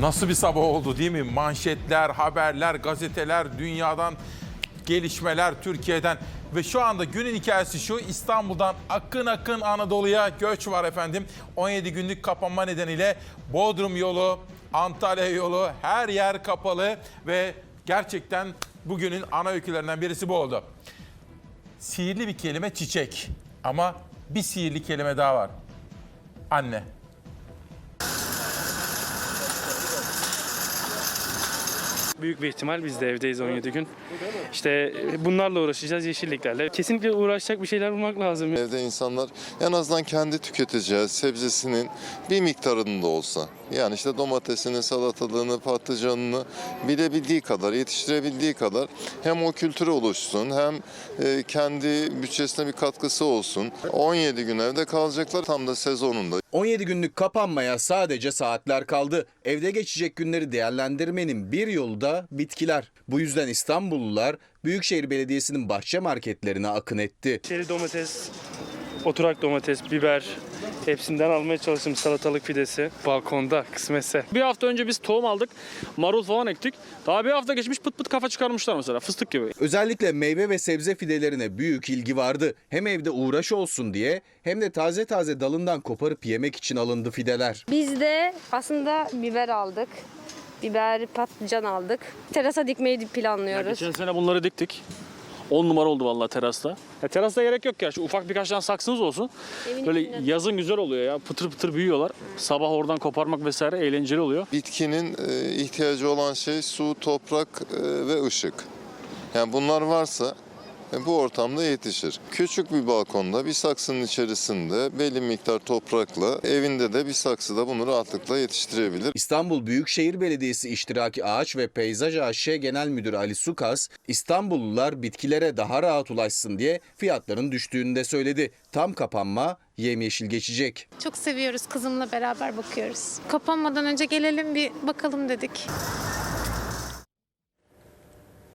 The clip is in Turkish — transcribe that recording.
Nasıl bir sabah oldu değil mi? Manşetler, haberler, gazeteler, dünyadan gelişmeler, Türkiye'den. Ve şu anda günün hikayesi şu İstanbul'dan akın akın Anadolu'ya göç var efendim. 17 günlük kapanma nedeniyle Bodrum yolu, Antalya yolu her yer kapalı ve gerçekten bugünün ana öykülerinden birisi bu oldu. Sihirli bir kelime çiçek ama bir sihirli kelime daha var. Anne. Büyük bir ihtimal biz de evdeyiz 17 gün. İşte e, bunlarla uğraşacağız yeşilliklerle. Kesinlikle uğraşacak bir şeyler bulmak lazım. Evde insanlar en azından kendi tüketeceği sebzesinin bir miktarında olsa yani işte domatesini, salatalığını, patlıcanını bilebildiği kadar, yetiştirebildiği kadar hem o kültürü oluşsun hem e, kendi bütçesine bir katkısı olsun. 17 gün evde kalacaklar tam da sezonunda. 17 günlük kapanmaya sadece saatler kaldı. Evde geçecek günleri değerlendirmenin bir yolu da bitkiler. Bu yüzden İstanbullular Büyükşehir Belediyesi'nin bahçe marketlerine akın etti. Çeri domates, oturak domates, biber hepsinden almaya çalıştım salatalık fidesi. Balkonda kısmetse. Bir hafta önce biz tohum aldık. Marul falan ektik. Daha bir hafta geçmiş pıt pıt kafa çıkarmışlar mesela fıstık gibi. Özellikle meyve ve sebze fidelerine büyük ilgi vardı. Hem evde uğraş olsun diye hem de taze taze dalından koparıp yemek için alındı fideler. Biz de aslında biber aldık. Biber, patlıcan aldık. Terasa dikmeyi planlıyoruz. Geçen sene bunları diktik. 10 numara oldu vallahi terasta. Ya terasta gerek yok ya. Şu ufak birkaç tane saksınız olsun. Evin Böyle içinde. yazın güzel oluyor ya. Pıtır pıtır büyüyorlar. Sabah oradan koparmak vesaire eğlenceli oluyor. Bitkinin e, ihtiyacı olan şey su, toprak e, ve ışık. Yani bunlar varsa bu ortamda yetişir. Küçük bir balkonda bir saksının içerisinde belli miktar toprakla evinde de bir saksıda bunu rahatlıkla yetiştirebilir. İstanbul Büyükşehir Belediyesi İştiraki Ağaç ve Peyzaj AŞ Genel Müdürü Ali Sukas, İstanbullular bitkilere daha rahat ulaşsın diye fiyatların düştüğünü de söyledi. Tam kapanma yemyeşil geçecek. Çok seviyoruz kızımla beraber bakıyoruz. Kapanmadan önce gelelim bir bakalım dedik.